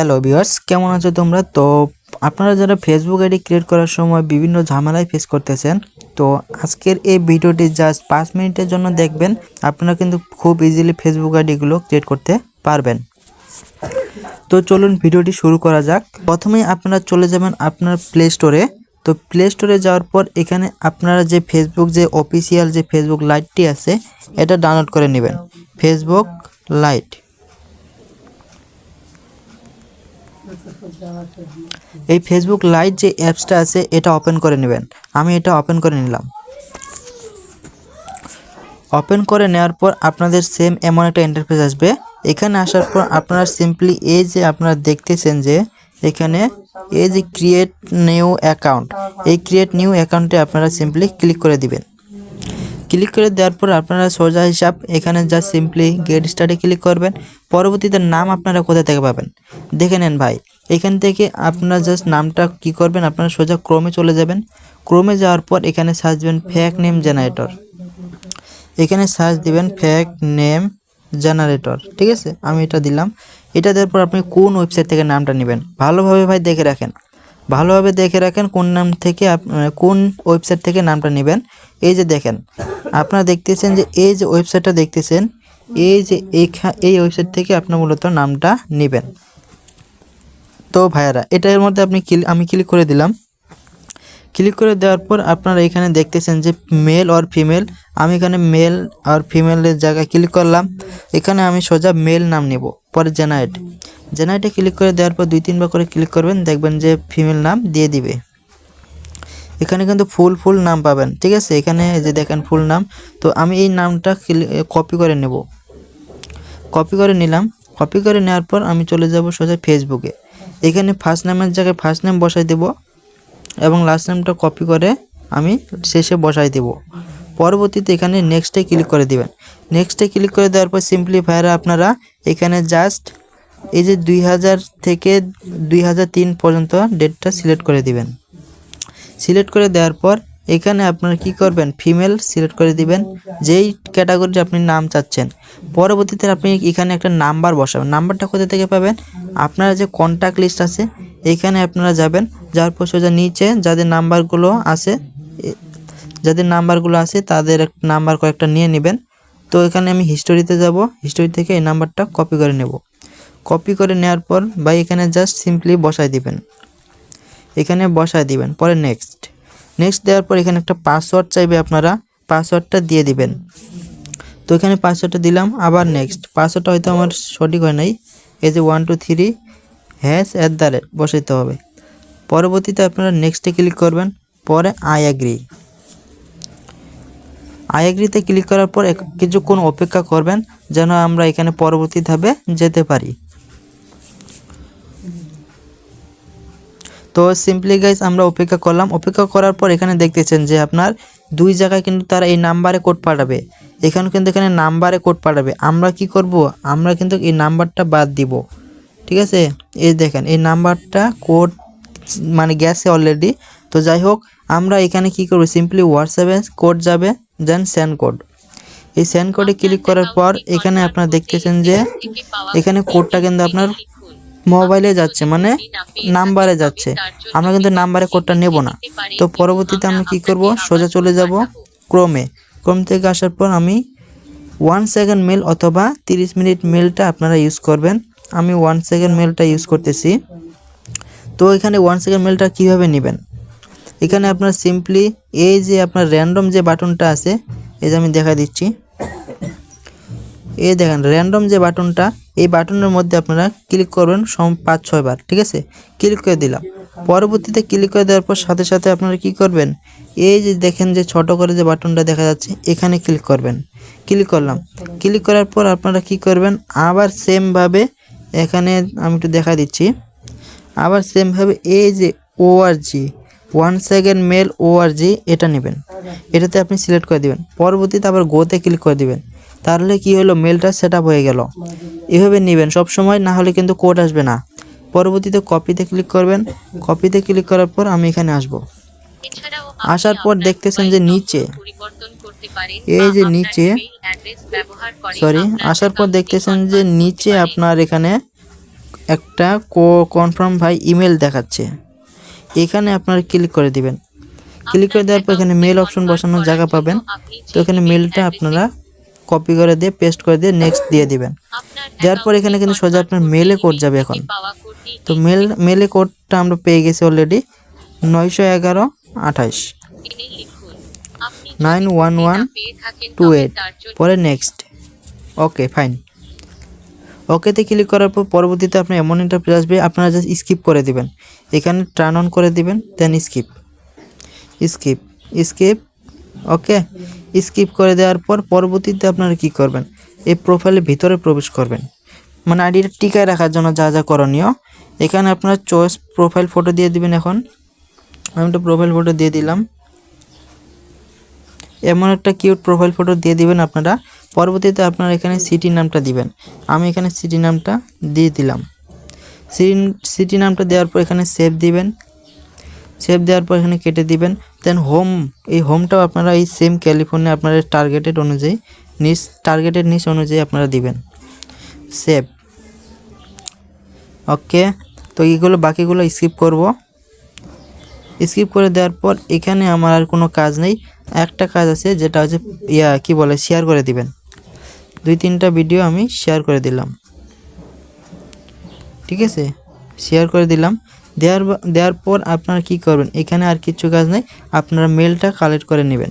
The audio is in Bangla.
হ্যালো ভিউয়ার্স কেমন আছো তোমরা? তো আপনারা যারা ফেসবুক আইডি ক্রিয়েট করার সময় বিভিন্ন ঝামেলায় ফেস করতেছেন, তো আজকের এই ভিডিওটি জাস্ট পাঁচ মিনিটের জন্য দেখবেন, আপনারা কিন্তু খুব ইজিলি ফেসবুক আইডিগুলো ক্রিয়েট করতে পারবেন। তো চলুন ভিডিওটি শুরু করা যাক। প্রথমেই আপনারা চলে যাবেন আপনার প্লে স্টোরে তো প্লে স্টোরে যাওয়ার পর এখানে আপনারা যে ফেসবুক যে অফিসিয়াল যে ফেসবুক লাইটটি আছে, এটা ডাউনলোড করে নেবেন। ফেসবুক লাইট এই ফেসবুক লাইট যে অ্যাপসটা আছে, এটা ওপেন করে নেবেন। আমি এটা ওপেন করে নিলাম। ওপেন করে নেওয়ার পর আপনাদের সেম এমন একটা ইন্টারফেস আসবে। এখানে আসার পর আপনারা সিম্পলি এই যে আপনারা দেখতেছেন যে, এখানে এই যে ক্রিয়েট নিউ অ্যাকাউন্ট এই ক্রিয়েট নিউ অ্যাকাউন্টে আপনারা সিম্পলি ক্লিক করে দিবেন। ক্লিক করে দেওয়ার পর আপনারা সোজা হিসাব, এখানে যা সিম্পলি গেট স্টার্টে ক্লিক করবেন। পরবর্তীতে নাম আপনারা কোথা থেকে পাবেন? দেখে নেন ভাই। এখান থেকে আপনারা জাস্ট নামটা কি করবেন, আপনারা সোজা ক্রমে চলে যাবেন। ক্রমে যাওয়ার পর এখানে সার্চ দিবেন ফ্যাক নেম জেনারেটর এখানে সার্চ দিবেন ফ্যাক নেম জেনারেটর ঠিক আছে? আমি এটা দিলাম। এটা দেওয়ার পর আপনি কোন ওয়েবসাইট থেকে নামটা নেবেন? ভালোভাবে ভাই দেখে রাখেন। ভালোভাবে দেখে রাখেন কোন নাম থেকে আপ- কোন ওয়েবসাইট থেকে নামটা নেবেন। এই যে দেখেন, আপনারা দেখতেছেন যে এই যে ওয়েবসাইটটা দেখতেছেন, এই যে এই ওয়েবসাইট থেকে আপনার মূলত নামটা নেবেন। তো ভাইয়ারা এটার মধ্যে আপনি আমি ক্লিক করে দিলাম। ক্লিক করে দেওয়ার পর আপনারা এখানে দেখতেছেন যে মেল আর ফিমেল আমি এখানে মেল আর ফিমেলের জায়গায় ক্লিক করলাম। এখানে আমি সোজা মেল নাম নেব, পরে জেনারেট জেনারেটে ক্লিক করে দেওয়ার পর দুই, তিনবার করে ক্লিক করবেন, দেখবেন যে ফিমেল নাম দিয়ে দিবে। এখানে কিন্তু ফুল ফুল নাম পাবেন, ঠিক আছে? এখানে যে দেখেন ফুল নাম, তো আমি এই নামটা কপি করে নেব। কপি করে নিলাম। কপি করে নেওয়ার পর আমি চলে যাব সোজা ফেসবুকে এখানে ফার্স্ট নেমের জায়গায় ফার্স্ট নেম বসাই দেব এবং লাস্ট নেমটা কপি করে আমি শেষে বসাই দেব। পরবর্তীতে এখানে নেক্সটে ক্লিক করে দেবেন। নেক্সটে ক্লিক করে দেওয়ার পর সিম্পলি ভাইরা আপনারা এখানে জাস্ট এই যে দুই হাজার থেকে দুই হাজার তিন পর্যন্ত ডেটটা সিলেক্ট করে দিবেন। সিলেক্ট করে দেওয়ার পর এখানে আপনারা কি করবেন? ফিমেল সিলেক্ট করে দিবেন। যেই ক্যাটাগরিতে আপনি নাম চাচ্ছেন। পরবর্তীতে আপনি এখানে একটা নাম্বার বসাবেন। নাম্বারটা কোথা থেকে পাবেন? আপনার যে কন্ট্যাক্ট লিস্ট আছে, এখানে আপনারা যাবেন। যার পর সোজা নিচে, যাদের নাম্বারগুলো আছে যাদের নাম্বারগুলো আছে, তাদের নাম্বার কয়েকটা নিয়ে নেবেন। তো এখানে আমি হিস্টোরিতে যাব। হিস্টোরি থেকে এই নাম্বারটা কপি করে নেব। কপি করে নেওয়ার পর বা এখানে জাস্ট সিম্পলি বসায় দিবেন। এখানে বসায় দিবেন। পরে নেক্সট নেক্সট দেওয়ার পর এখানে একটা পাসওয়ার্ড চাইবে আপনারা পাসওয়ার্ডটা দিয়ে দিবেন। তো এখানে পাসওয়ার্ডটা দিলাম, আবার নেক্সট পাসওয়ার্ডটা হয়তো আমার সঠিক হয় নাই। এই যে one two three hash at the rate বসাইতে হবে। পরবর্তীতে আপনারা নেক্সটে ক্লিক করবেন, পরে আই অ্যাগ্রি আই অ্যাগ্রিতে ক্লিক করার পর কিছুক্ষণ অপেক্ষা করবেন, যেন আমরা এখানে পরবর্তী ধাপে যেতে পারি। তো সিম্পলি গাইস আমরা অপেক্ষা করলাম। অপেক্ষা করার পর এখানে দেখতেছেন যে আপনার দুই জায়গায় কিন্তু তারা এই নাম্বারে কোড পাঠাবে। এখানে কিন্তু এখানে নাম্বারে কোড পাঠাবে। আমরা কি করব? আমরা কিন্তু এই নাম্বারটা বাদ দিব। ঠিক আছে? এই দেখেন এই নাম্বারটা কোড মানে গেছে অলরেডি তো যাই হোক আমরা এখানে কি করব? সিম্পলি হোয়াটসঅ্যাপে কোড যাবে দেন সেন্ড কোড এই সেন্ড কোডে ক্লিক করার পর এখানে আপনারা দেখতেছেন যে এখানে কোডটা কিন্তু আপনার মোবাইলে যাচ্ছে মানে নাম্বারে যাচ্ছে। আমরা কিন্তু নাম্বারে কোডটা নেব না। তো পরবর্তীতে আমি কি করব? সোজা চলে যাব ক্রমে ক্রম থেকে আসার পর আমি ওয়ান সেকেন্ড মেল অথবা তিরিশ মিনিট মেলটা আপনারা ইউজ করবেন। আমি ওয়ান সেকেন্ড মেলটা ইউজ করতেছি। তো এখানে ওয়ান সেকেন্ড মেলটা কীভাবে নেবেন? এখানে আপনার সিম্পলি এই যে আপনার র্যান্ডম যে বাটনটা আছে, এই যে আমি দেখা দিচ্ছি। এই দেখেন র্যান্ডম যে বাটনটা, এই বাটনের মধ্যে আপনারা ক্লিক করবেন সম পাঁচ, ছয় বার, ঠিক আছে? ক্লিক করে দিলাম। পরবর্তীতে ক্লিক করে দেওয়ার পর সাথে সাথে আপনারা কি করবেন? এই যে দেখেন যে ছোট করে যে বাটনটা দেখা যাচ্ছে, এখানে ক্লিক করবেন। ক্লিক করলাম। ক্লিক করার পর আপনারা কি করবেন? আবার সেমভাবে এখানে আমি একটু দেখা দিচ্ছি। আবার সেমভাবে এই যে ORG one second mail ORG এটা নেবেন। এটাতে আপনি সিলেক্ট করে দিবেন। পরবর্তীতে আবার গোতে ক্লিক করে দিবেন। তাহলে কি হলো? মেলটা সেট হয়ে গেল। এভাবে নেবেন। সব সময় না হলে কিন্তু কোড আসবে না। পরবর্তীতে কপিতে ক্লিক করবেন। কপিতে ক্লিক করার পর আমি এখানে আসব। আসার পর দেখতেছেন যে নিচে এই যে নিচে সরি আসার পর দেখতেছেন যে নিচে আপনার এখানে একটা কো কনফার্ম ভাই ইমেল দেখাচ্ছে। এখানে আপনারা ক্লিক করে দিবেন। ক্লিক করে দেওয়ার পর এখানে মেল অপশন বসানোর জায়গা পাবেন। তো এখানে মেলটা আপনারা কপি করে দিয়ে পেস্ট করে দিয়ে নেক্সট দিয়ে দিবেন। দেওয়ার পর এখানে কিন্তু সোজা আপনার মেলে কোড যাবে এখন। তো মেল মেলে কোডটা আমরা পেয়ে গেছি অলরেডি নয়শো এগারো আঠাশ। Nine one one two eight পরে নেক্সট ওকে ফাইন ওকেতে ক্লিক করার পর পরবর্তীতে আপনার এমন ইন্টারপ্রেস আসবে আপনারা জাস্ট স্কিপ করে দিবেন। এখানে টার্ন অন করে দিবেন then skip skip skip okay skip করে দেওয়ার পর পরবর্তীতে আপনারা কি করবেন? এই প্রোফাইলের ভিতরে প্রবেশ করবেন। মানে আইডিটা টিকায় রাখার জন্য যা যা করণীয়। এখানে আপনারা চয়েস প্রোফাইল ফটো দিয়ে দিবেন এখন। আমি একটা প্রোফাইল ফটো দিয়ে দিলাম। এমন একটা কিউট প্রোফাইল ফটো দিয়ে দিবেন আপনারা। পরবর্তীতে আপনারা এখানে সিটি নামটা দিবেন। আমি এখানে সিটি নামটা দিয়ে দিলাম। সিটি সিটি নামটা দেওয়ার পর এখানে সেভ দিবেন। সেভ দেওয়ার পর এখানে কেটে দিবেন। দেন হোম এই হোমটাও আপনারা এই সেম ক্যালিফোর্নিয়া আপনাদের টার্গেটেড অনুযায়ী নিস টার্গেটেড নিস অনুযায়ী আপনারা দিবেন। সেভ ওকে তো এইগুলো বাকিগুলো স্কিপ করব। স্কিপ করে দেওয়ার পর এখানে আমার আর কোনো কাজ নেই। একটা কাজ আছে যেটা হচ্ছে, ইয়া, কি বলে শেয়ার করে দিবেন। দুই তিনটা ভিডিও আমি শেয়ার করে দিলাম। ঠিক আছে? শেয়ার করে দিলাম। দেওয়ার দেওয়ার পর আপনারা কি করবেন? এখানে আর কিছু কাজ নেই। আপনারা মেলটা কালেক্ট করে নেবেন।